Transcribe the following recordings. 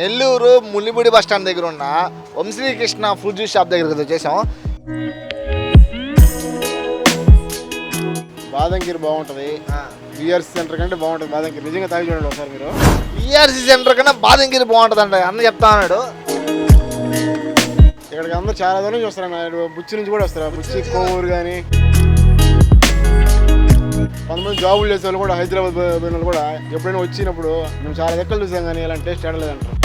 Nellore ముల్లిబుడి bus stand దగ్గర ఉన్న వంశ్రీకృష్ణ fruit juice shop దగ్గరికి వచ్చేసాం బాదంగిరి బాగుంటుంది. విఆర్సీ సెంటర్ కంటే బాగుంటుంది. బాదంగిరి నిజంగా తాగి చూడండి ఒకసారి మీరు. ఈఆర్సీ సెంటర్ కన్నా బాదంగిరి బాగుంటుందంట. అన్న చెప్తా అన్నాడు ఇక్కడికి అందరూ చాలా దూరం అన్న. బుచ్చి నుంచి కూడా వస్తారు. బుచ్చి కోవూరు కానీ కొంతమంది జాబులు చేసే వాళ్ళు కూడా హైదరాబాద్ పోయిన వాళ్ళు కూడా ఎప్పుడైనా వచ్చినప్పుడు మేము చాలా ఎక్కలు చూసాం కానీ ఇలాంటి టేస్ట్ ఆడలేదంటారు.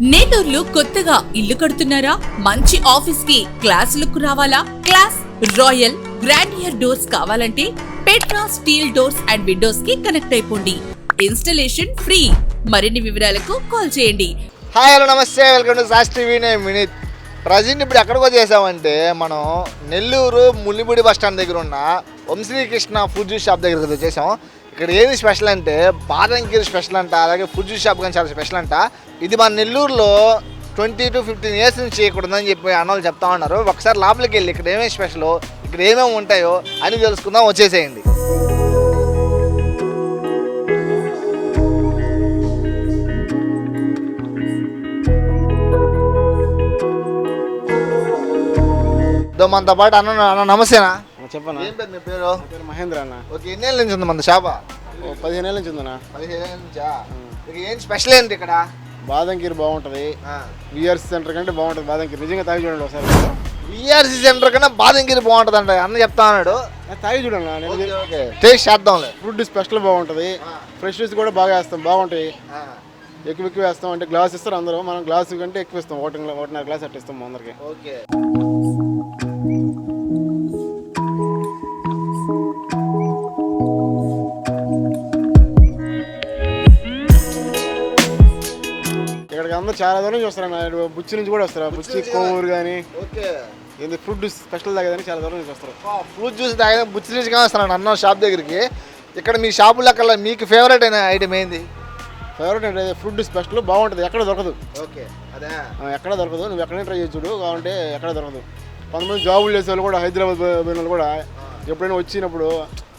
నేటూర్లు కొత్తగా ఇల్లు కడుతున్నారా? మంచి ఆఫీస్కి క్లాస్ లుక్ రావాలా? క్లాస్ రాయల్ గ్రాండియర్ డోర్స్ కావాలంటే పెట్రా స్టీల్ డోర్స్ అండ్ విండోస్కి కనెక్ట్ అయిపోండి. Installation free. మరిన్ని వివరాలకు కాల్ చేయండి. హాయ్ హలో నమస్తే. వెల్కమ్ టు సాస్ టీవీ నేను వినీత్. ప్రజెంట్ ఇప్పుడు ఎక్కడికో చేసామంటే మనం నెల్లూరు ముల్లిబుడి బస్ స్టాండ్ దగ్గర ఉన్న వంశ్రీకృష్ణ ఫుడ్ షాప్ దగ్గరికి వచ్చేసాం ఇక్కడ ఏది స్పెషల్ అంటే బాదంగిరి స్పెషల్ అంట అలాగే ఫుడ్ షాప్ కానీ చాలా స్పెషల్ అంట. ఇది మన నెల్లూరులో ట్వంటీ టు ఫిఫ్టీన్ ఇయర్స్ నుంచి ఇక్కడ ఉందని చెప్పి అన్నోళ్ళు చెప్తా ఉన్నారు. ఒకసారి లోపలికి వెళ్ళి ఇక్కడ ఏమేమి స్పెషల్ ఇక్కడ ఏమేమి ఉంటాయో అని తెలుసుకుందాం వచ్చేసేయండి. మనతో పాటు అన్న అన్న నమస్తేనా? చెప్పనా? ఏం పేరు మీ పేరు? పేరు మహేంద్ర అన్న. ఓకే ఎన్నేళ్ళ నుంచి ఉంది మన షాపా? ఓ పదిహేను ఏళ్ళ నుంచి ఉందన్న. పదిహేను ఏళ్ళ నుంచా? ఇక ఏం స్పెషల్ ఏంటి ఇక్కడ? బాదంగిరి బాగుంటుంది. విఆర్సీ సెంటర్ కంటే బాగుంటుంది బాదంగిరి నిజంగా తాగి చూడండి ఒకసారి. విఆర్సీ సెంటర్ కన్నా బాదంగిరి బాగుంటుంది అంట అన్న చెప్తా అన్నాడు. అది తాగి చూడండి అన్న. నేను ఓకే టేస్ట్ చేద్దాంలే. ఫుడ్ స్పెషల్ బాగుంటుంది. ఫ్రెష్ కూడా బాగా వేస్తాం. బాగుంటాయి. ఎక్కువ ఎక్కువ వేస్తాం. అంటే గ్లాస్ ఇస్తారు అందరూ. మనం గ్లాస్ కంటే ఎక్కువ ఇస్తాం. ఒకటి ఒకటిన్నర గ్లాస్ అట్లా ఇస్తాం అందరికి. ఓకే. చాలా దూరం నుంచి వస్తారు బుచ్చి నుంచి కూడా వస్తారు. బుచ్చి కోవూరు కానీ ఓకే. ఏంది ఫుడ్ స్పెషల్ తాగేదని చాలా దూరం నుంచి వస్తారు. ఫ్రూట్ జ్యూస్ తాగిన బుచ్చి నుంచి కావస్తున్నాను అన్న షాప్ దగ్గరికి. ఇక్కడ మీ షాపులో కల్లా మీకు ఫేవరెట్ అయిన ఐటమ్ ఏంది? ఫేవరెట్ అంటే ఫుడ్ స్పెషల్ బాగుంటుంది. ఎక్కడ దొరకదు. ఓకే అదే. ఎక్కడ దొరకదు. నువ్వు ఎక్కడైనా ట్రై చేసి చూడు. కావాలంటే ఎక్కడ దొరకదు. కొంతమంది జాబులు చేసే వాళ్ళు కూడా హైదరాబాద్ పోయి- పోయిన వాళ్ళు కూడా ఎప్పుడైనా వచ్చినప్పుడు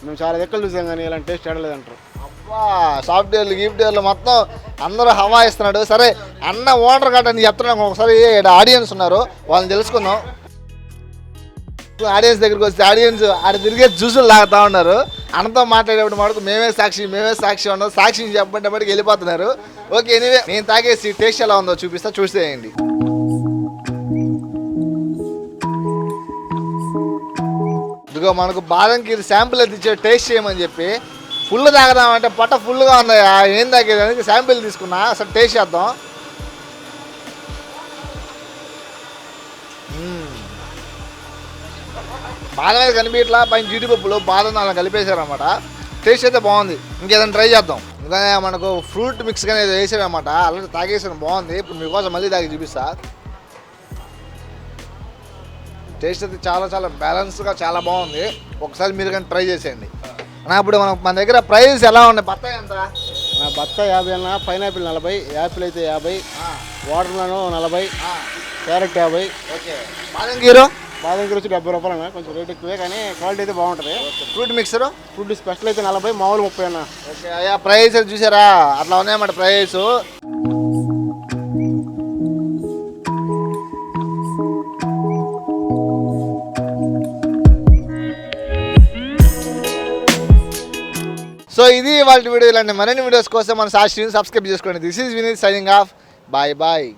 మేము చాలా ఎక్కలు చూసాం కానీ ఇలాంటి టేస్ట్ ఆడలేదంటారు అబ్బా సాఫ్ట్వేర్లు గిఫ్ట్వేర్లు మొత్తం అందరూ హవా ఇస్తున్నాడు. సరే అన్న ఓనర్ గట్ట అని చెప్తున్నాను ఒకసారి ఈడ ఆడియన్స్ ఉన్నారు వాళ్ళని తెలుసుకుందాం. ఆడియన్స్ దగ్గరికి వస్తే ఆడియన్స్ ఆడ తిరిగే జ్యూసులు లాగుతా ఉన్నారు. అన్నతో మాట్లాడేప్పుడు మటుకు మేమే సాక్షి మేమే సాక్షి ఉన్నాం సాక్షి చెప్పంటే వెళ్ళిపోతున్నారు. ఓకే ఎనీవే నేను తాగేసి టేస్ట్ ఎలా ఉందో చూపిస్తా చూసేయండి. ఇదిగో మనకు బాదం కీర్ శాంపుల్ అయితే ఇచ్చే టేస్ట్ చేయమని చెప్పి. ఫుల్ తాగదామంటే పొట్ట ఫుల్గా ఉందయ్యా ఏం తాగేదానికి అని శాంపిల్ తీసుకున్నా. అసలు టేస్ట్ చేద్దాం. బాదం అయితే కనిపించట్లా పైన జీడిపప్పులు బాదం అలా కలిపేశారనమాట టేస్ట్ అయితే బాగుంది. ఇంకేదైనా ట్రై చేద్దాం. ఇంకా మనకు ఫ్రూట్ మిక్స్ కానీ ఏదో అలాంటి అలా తాగేసాను బాగుంది. ఇప్పుడు మీకోసం మళ్ళీ తాగి చూపిస్తా. టేస్ట్ అయితే చాలా చాలా బ్యాలెన్స్గా చాలా బాగుంది. ఒకసారి మీరు కానీ ట్రై చేసేయండి. నా ఇప్పుడు మనం మన దగ్గర ప్రైస్ ఎలా ఉన్నాయి? బత్తాయి ఎంత? నా బత్త యాభై అన్న పైనాపిల్ నలభై యాపిల్ అయితే యాభై వాటర్ మెలన్ నలభై క్యారెట్ యాభై. ఓకే. బాదం గీరు బాదం గిరి వచ్చి డెబ్బై రూపాయలు అన్న కొంచెం రేట్ ఎక్కువే కానీ క్వాలిటీ అయితే బాగుంటుంది. Fruit mixer? ఫుడ్ స్పెషల్ అయితే నలభై మామూలు ముప్పై అన్న. ఓకే అయ్యా ప్రైస్ చూసారా? అట్లా ఉన్నాయన్నమాట ప్రైస్ ఇది వాళ్ళ వీడియోలు అండి మరిన్ని వీడియోస్ కోసం మన సాక్షి సబ్స్క్రైబ్ చేసుకోండి. This is Vineeth signing off bye bye